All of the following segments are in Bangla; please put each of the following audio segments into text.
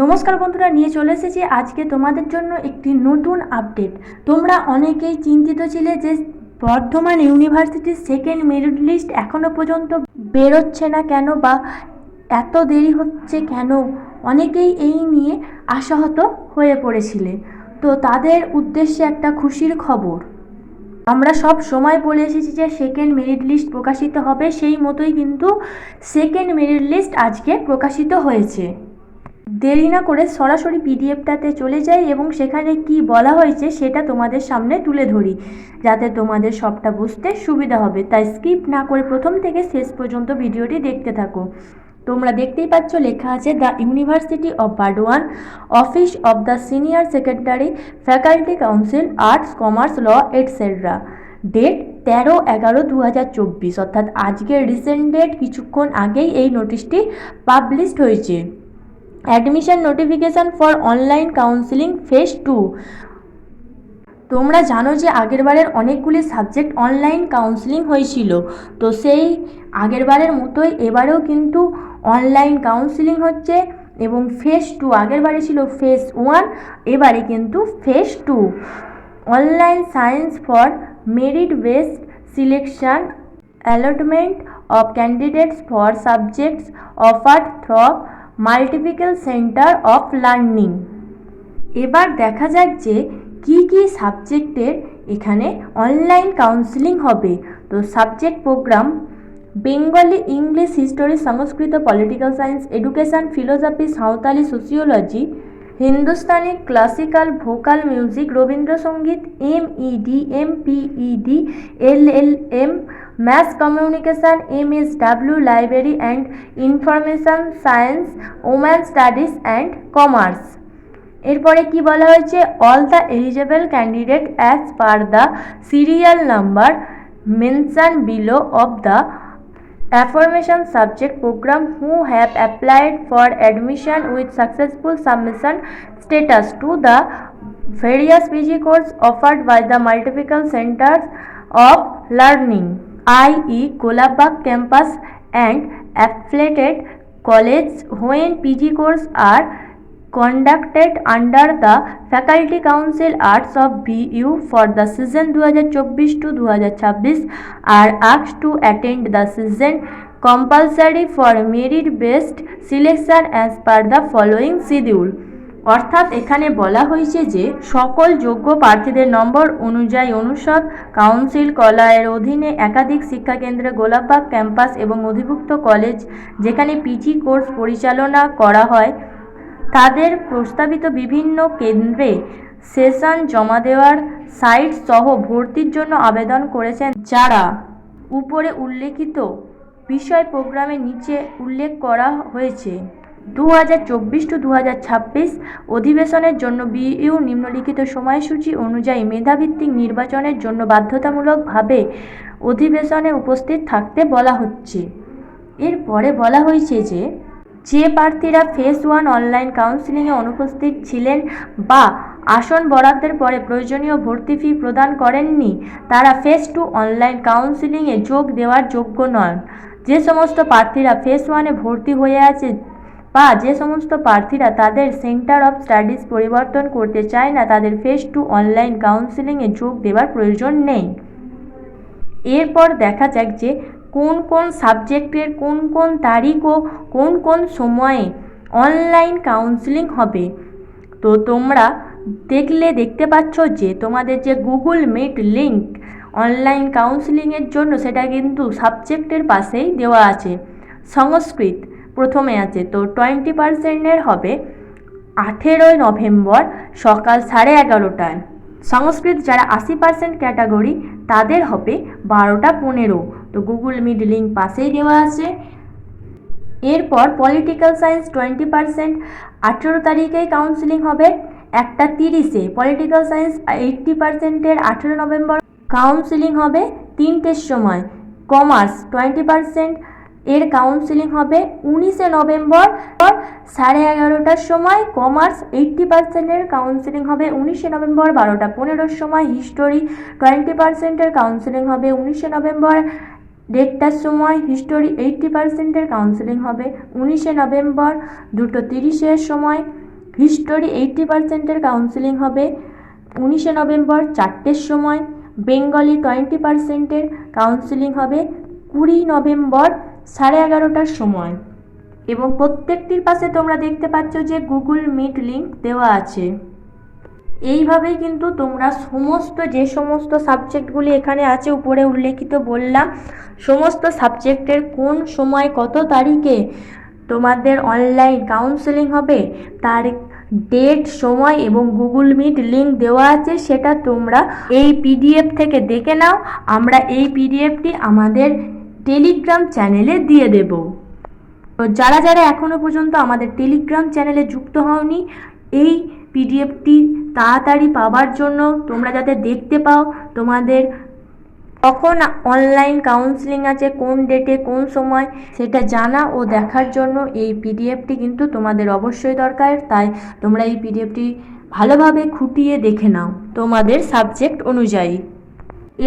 নমস্কার বন্ধুরা, নিয়ে চলে এসেছি আজকে তোমাদের জন্য একটি নতুন আপডেট। তোমরা অনেকেই চিন্তিত ছিলে যে বর্ধমান ইউনিভার্সিটির সেকেন্ড মেরিট লিস্ট এখনও পর্যন্ত বেরোচ্ছে না কেন বা এত দেরি হচ্ছে কেন? অনেকেই এই নিয়ে আশাহত হয়ে পড়েছিলে। তো তাদের উদ্দেশ্যে একটা খুশির খবর। আমরা সব সময় বলে এসেছি যে সেকেন্ড মেরিট লিস্ট প্রকাশিত হবে, সেই মতোই কিন্তু সেকেন্ড মেরিট লিস্ট আজকে প্রকাশিত হয়েছে। দেরি না করে সরাসরি পিডিএফটাতে চলে যাই এবং সেখানে কি বলা হয়েছে সেটা তোমাদের সামনে তুলে ধরি, যাতে তোমাদের সবটা বুঝতে সুবিধা হবে। তাই স্কিপ না করে প্রথম থেকে শেষ পর্যন্ত ভিডিওটি দেখতে থাকো। তোমরা দেখতেই পাচ্ছ লেখা আছে, the university of Burdwan office of the senior secretary, faculty council, arts, commerce, law etcetera date তেরো এগারো দু হাজার চব্বিশ। অর্থাৎ আজকের রিসেন্ট ডেট কিছুক্ষণ আগেই এই নোটিশটি পাবলিশড হয়েছে। Admission notification for online counselling phase two তোমরা জানো যে আগেরবারের অনেকগুলি সাবজেক্ট অনলাইন কাউন্সিলিং হয়েছিল। তো সেই আগেরবারের মতোই এবারেও কিন্তু অনলাইন কাউন্সিলিং হচ্ছে এবং ফেজ টু আগেরবারে ছিল ফেজ ওয়ান এবারে কিন্তু phase two online science for merit based selection allotment of candidates for subjects offered through multiple centre of learning এবার দেখা যাক যে কি কি সাবজেক্টের এখানে অনলাইন কাউন্সিলিং হবে। তো subject programme Bengali English history Sanskrit political science education philosophy Santali sociology Hindustani classical vocal music Rabindra Sangeet M ED M PED L L M math communication M S W library and information science woman studies and commerce এরপরে কি বলা হয়েছে all the eligible candidate as per the serial number mention below of the aforementioned subject program who have applied for admission with successful submission status to the various PG course offered by the multiple centers of learning i.e. Golabagh campus and affiliated college when PG course are conducted under the Faculty Council Arts of BU for the season 2024 to 2026 are asked to attend the season compulsory for merit based selection as per the following schedule অর্থাৎ এখানে বলা হয়েছে যে সকল যোগ্য প্রার্থীদের নম্বর অনুযায়ী অনুষদ, কাউন্সিল, কলায়ের অধীনে একাধিক শিক্ষাকেন্দ্রে গোলাপবাগ ক্যাম্পাস এবং অধিভুক্ত কলেজ যেখানে পিজি কোর্স পরিচালনা করা হয়, তাদের প্রস্তাবিত বিভিন্ন কেন্দ্রে সেশন জমা দেওয়ার সাইট সহ ভর্তির জন্য আবেদন করেছেন যারা। উপরে উল্লেখিত বিষয় প্রোগ্রামের নিচে উল্লেখ করা হয়েছে। দু হাজার চব্বিশ টু দু হাজার ছাব্বিশ অধিবেশনের জন্য বিইউ নিম্নলিখিত সময়সূচি অনুযায়ী মেধাভিত্তিক নির্বাচনের জন্য বাধ্যতামূলকভাবে অধিবেশনে উপস্থিত থাকতে বলা হচ্ছে। এরপরে বলা হয়েছে যে যে প্রার্থীরা ফেজ ওয়ান অনলাইন কাউন্সিলিংয়ে অনুপস্থিত ছিলেন বা আসন বরাদ্দের পরে প্রয়োজনীয় ভর্তি ফি প্রদান করেননি, তারা ফেজ টু অনলাইন কাউন্সিলিংয়ে যোগ দেওয়ার যোগ্য নন। যে সমস্ত প্রার্থীরা ফেজ ওয়ানে ভর্তি হয়ে আছে বা যে সমস্ত প্রার্থীরা তাদের সেন্টার অফ স্টাডিজ পরিবর্তন করতে চায় না, তাদের ফেস টু অনলাইন কাউন্সিলিংয়ে যোগ দেওয়ার প্রয়োজন নেই। এরপর দেখা যাক যে কোন কোন সাবজেক্টের কোন কোন তারিখ ও কোন কোন সময়ে অনলাইন কাউন্সিলিং হবে। তো তোমরা দেখলে দেখতে পাচ্ছ যে তোমাদের যে গুগল মিট লিঙ্ক অনলাইন কাউন্সিলিংয়ের জন্য সেটা কিন্তু সাবজেক্টের পাশেই দেওয়া আছে। সংস্কৃত। প্রথমে আছে। তো টোয়েন্টি পার্সেন্টের হবে আঠেরোই নভেম্বর সকাল সাড়ে এগারোটায় সংস্কৃত যারা আশি পার্সেন্ট ক্যাটাগরি তাদের হবে বারোটা পনেরো। তো গুগল মিট লিঙ্ক পাশেই দেওয়া আছে। এরপর পলিটিক্যাল সায়েন্স টোয়েন্টি পার্সেন্ট আঠেরো তারিখেই কাউন্সিলিং হবে, একটা তিরিশে। পলিটিক্যাল সায়েন্স এইট্টি পার্সেন্টের আঠেরো নভেম্বর কাউন্সিলিং হবে, তিনটের সময়। কমার্স টোয়েন্টি পার্সেন্ট এর কাউন্সিলিং হবে উনিশে নভেম্বর সাড়ে এগারোটার সময়। কমার্স এইট্টি পার্সেন্টের কাউন্সিলিং হবে উনিশে নভেম্বর বারোটা পনেরোর সময়। হিস্টোরি টোয়েন্টি পার্সেন্টের কাউন্সিলিং হবে উনিশে নভেম্বর দেড়টার সময়। হিস্টোরি এইট্টি পার্সেন্টের কাউন্সিলিং হবে উনিশে নভেম্বর দুটো তিরিশের সময়। হিস্টোরি এইটটি পার্সেন্টের কাউন্সেলিং হবে উনিশে নভেম্বর চারটের সময়। বেঙ্গলি টোয়েন্টি পার্সেন্টের কাউন্সেলিং হবে কুড়ি নভেম্বর সাড়ে এগারোটার সময়। এবং প্রত্যেকটির পাশে তোমরা দেখতে পাচ্ছ যে গুগল মিট লিংক দেওয়া আছে। এইভাবেই কিন্তু তোমরা সমস্ত, যে সমস্ত সাবজেক্টগুলি এখানে আছে, উপরে উল্লেখিত বললাম, সমস্ত সাবজেক্টের কোন সময় কত তারিখে তোমাদের অনলাইন কাউন্সেলিং হবে, তার ডেট, সময় এবং গুগল মিট লিংক দেওয়া আছে, সেটা তোমরা এই পিডিএফ থেকে দেখে নাও। আমরা এই পিডিএফটি আমাদের টেলিগ্রাম চ্যানেলে দিয়ে দেবো। তো যারা যারা এখনও পর্যন্ত আমাদের টেলিগ্রাম চ্যানেলে যুক্ত হওনি, এই পিডিএফটি তাড়াতাড়ি পাওয়ার জন্য তোমরা যাতে দেখতে পাও তোমাদের কখন অনলাইন কাউন্সেলিং আছে, কোন ডেটে, কোন সময়, সেটা জানা ও দেখার জন্য এই পিডিএফটি কিন্তু তোমাদের অবশ্যই দরকার। তাই তোমরা এই পিডিএফটি ভালোভাবে খুঁটিয়ে দেখে নাও তোমাদের সাবজেক্ট অনুযায়ী।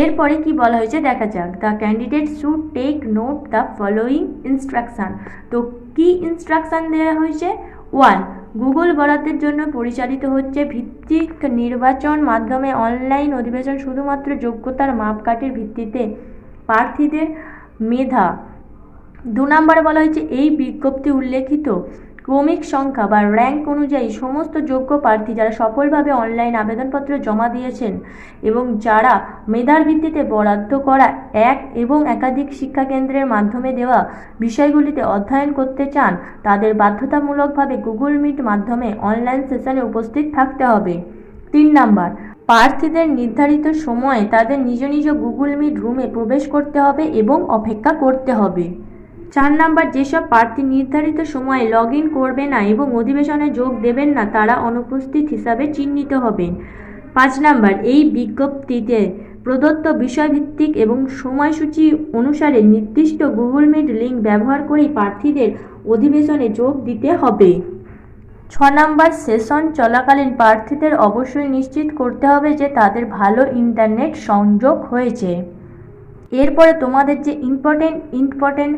এরপরে কি বলা হয়েছে? দেখা যাক। The candidate should take note the following instruction তো কি ইনস্ট্রাকশান দেওয়া হয়েছে? ওয়ান গুগল বরাদ্দের জন্য পরিচালিত হচ্ছে ভিত্তিক নির্বাচন মাধ্যমে অনলাইন অধিবেশন শুধুমাত্র যোগ্যতার মাপকাঠির ভিত্তিতে প্রার্থীদের মেধা। দু নম্বরে বলা হয়েছে, এই বিজ্ঞপ্তি উল্লেখিত ক্রমিক সংখ্যা বা র্যাঙ্ক অনুযায়ী সমস্ত যোগ্য প্রার্থী যারা সফলভাবে অনলাইন আবেদনপত্র জমা দিয়েছেন এবং যারা মেধার ভিত্তিতে বরাদ্দ করা এক এবং একাধিক শিক্ষাকেন্দ্রের মাধ্যমে দেওয়া বিষয়গুলিতে অধ্যয়ন করতে চান, তাদের বাধ্যতামূলকভাবে গুগল মিট মাধ্যমে অনলাইন সেশনে উপস্থিত থাকতে হবে। তিন নাম্বার, প্রার্থীদের নির্ধারিত সময়ে তাদের নিজ নিজ গুগল মিট রুমে প্রবেশ করতে হবে এবং অপেক্ষা করতে হবে। চার নাম্বার, যেসব প্রার্থী নির্ধারিত সময়ে লগ ইন করবে না এবং অধিবেশনে যোগ দেবেন না, তারা অনুপস্থিত হিসাবে চিহ্নিত হবেন। পাঁচ নাম্বার, এই বিজ্ঞপ্তিতে প্রদত্ত বিষয়ভিত্তিক এবং সময়সূচি অনুসারে নির্দিষ্ট গুগল মিট লিঙ্ক ব্যবহার করেই প্রার্থীদের অধিবেশনে যোগ দিতে হবে। ছ নাম্বার, সেশন চলাকালীন প্রার্থীদের অবশ্যই নিশ্চিত করতে হবে যে তাদের ভালো ইন্টারনেট সংযোগ হয়েছে। এরপরে তোমাদের যে ইম্পর্টেন্ট ইম্পর্টেন্ট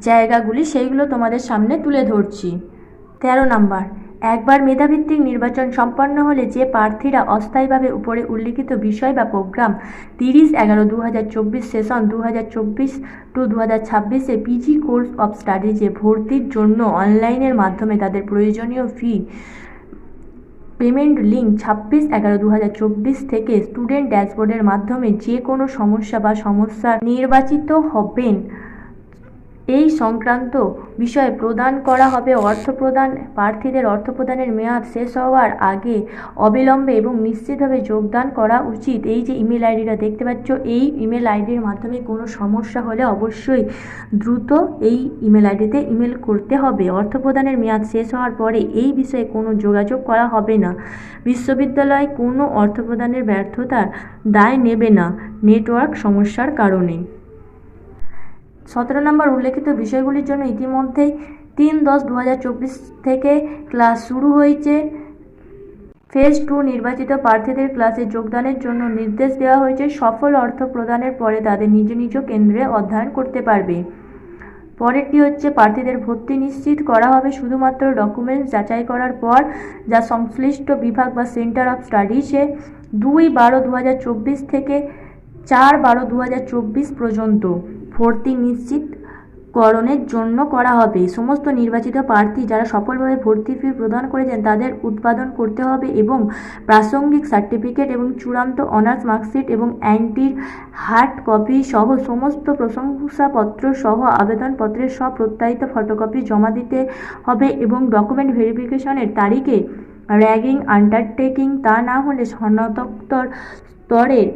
জায়গাগুলি সেইগুলো তোমাদের সামনে তুলে ধরছি। তেরো নাম্বার, একবার মেধাভিত্তিক নির্বাচন সম্পন্ন হলে যে প্রার্থীরা অস্থায়ীভাবে উপরে উল্লিখিত বিষয় বা প্রোগ্রাম তিরিশ এগারো দু সেশন দু হাজার চব্বিশ টু দু হাজার ছাব্বিশে পিজি কোর্স অফ স্টাডিজে ভর্তির জন্য অনলাইনের মাধ্যমে তাদের প্রয়োজনীয় ফি, পেমেন্ট লিঙ্ক ছাব্বিশ এগারো দু থেকে স্টুডেন্ট ড্যাশবোর্ডের মাধ্যমে যে কোনো সমস্যা বা সমস্যা নির্বাচিত হবেন। এই সংক্রান্ত বিষয়ে প্রদান করা হবে। অর্থ প্রদান, প্রার্থীদের অর্থ প্রদানের মেয়াদ শেষ হওয়ার আগে অবিলম্বে এবং নিশ্চিতভাবে যোগদান করা উচিত। এই যে ইমেল আইডিটা দেখতে পাচ্ছ, এই ইমেল আইডির মাধ্যমে কোনো সমস্যা হলে অবশ্যই দ্রুত এই ইমেল আইডিতে ইমেল করতে হবে। অর্থ প্রদানের মেয়াদ শেষ হওয়ার পরে এই বিষয়ে কোনো যোগাযোগ করা হবে না। বিশ্ববিদ্যালয় কোনো অর্থ প্রদানের ব্যর্থতার দায় নেবে না। নেটওয়ার্ক সমস্যার কারণে। সতেরো নম্বর উল্লেখিত বিষয়গুলির জন্য ইতিমধ্যেই তিন দশ দু থেকে ক্লাস শুরু হয়েছে। ফেজ টু নির্বাচিত প্রার্থীদের ক্লাসে যোগদানের জন্য নির্দেশ দেওয়া হয়েছে। সফল অর্থ প্রদানের পরে তাদের নিজ নিজ কেন্দ্রে অধ্যয়ন করতে পারবে। পরেরটি হচ্ছে প্রার্থীদের ভর্তি নিশ্চিত করা হবে শুধুমাত্র ডকুমেন্টস যাচাই করার পর, যা সংশ্লিষ্ট বিভাগ বা সেন্টার অফ স্টাডিজে দুই বারো দু থেকে চার বারো দু পর্যন্ত। ভর্তি নিশ্চিতকরণের জন্য করা হবে। সমস্ত নির্বাচিত প্রার্থী যারা সফলভাবে ভর্তি ফি প্রদান করেছেন, তাদের উৎপাদন করতে হবে এবং প্রাসঙ্গিক সার্টিফিকেট এবং চূড়ান্ত অনার্স মার্কশিট এবং অ্যান্টির হার্ড কপি সহ সমস্ত প্রশংসাপত্র সহ আবেদনপত্রের সব প্রত্যায়িত ফটোকপি জমা দিতে হবে এবং ডকুমেন্ট ভেরিফিকেশনের তারিখে র্যাগিং আন্ডারটেকিং তা না হলে স্নাতকোত্তর স্তরের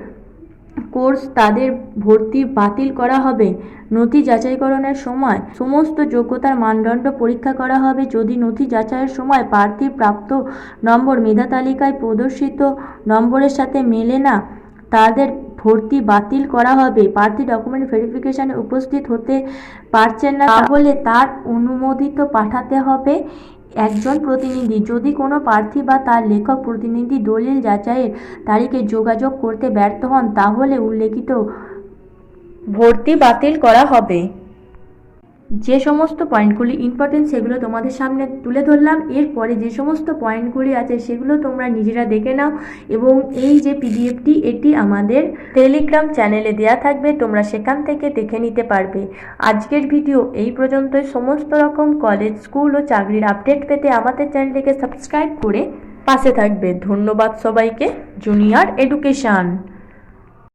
কোর্স তাদের ভর্তি বাতিল করা হবে। নথি যাচাইকরণের সময় সমস্ত যোগ্যতার মানদণ্ড পরীক্ষা করা হবে। যদি নথি যাচাইয়ের সময় প্রার্থীর প্রাপ্ত নম্বর মেধা তালিকায় প্রদর্শিত নম্বরের সাথে মেলে না, তাদের ভর্তি বাতিল করা হবে। প্রার্থী ডকুমেন্ট ভেরিফিকেশানে উপস্থিত হতে পারছেন না, তাহলে তার অনুমোদিত পাঠাতে হবে। একজন প্রতিনিধি। যদি কোনো প্রার্থী বা তার লেখক প্রতিনিধি দলিল যাচাইয়ের তারিখে যোগাযোগ করতে ব্যর্থ হন, তাহলে উল্লেখিত ভর্তি বাতিল করা হবে। যে সমস্ত পয়েন্টগুলি ইম্পর্টেন্ট সেগুলো তোমাদের সামনে তুলে ধরলাম। এরপরে যে সমস্ত পয়েন্টগুলি আছে সেগুলো তোমরা নিজেরা দেখে নাও এবং এই যে পিডিএফটি এটি আমাদের টেলিগ্রাম চ্যানেলে দেয়া থাকবে। তোমরা সেখান থেকে দেখে নিতে পারবে। আজকের ভিডিও এই পর্যন্তই। সমস্ত রকম কলেজ স্কুল ও চাকরির আপডেট পেতে আমাদের চ্যানেলটিকে সাবস্ক্রাইব করে পাশে থাকবে। ধন্যবাদ সবাইকে। Junior education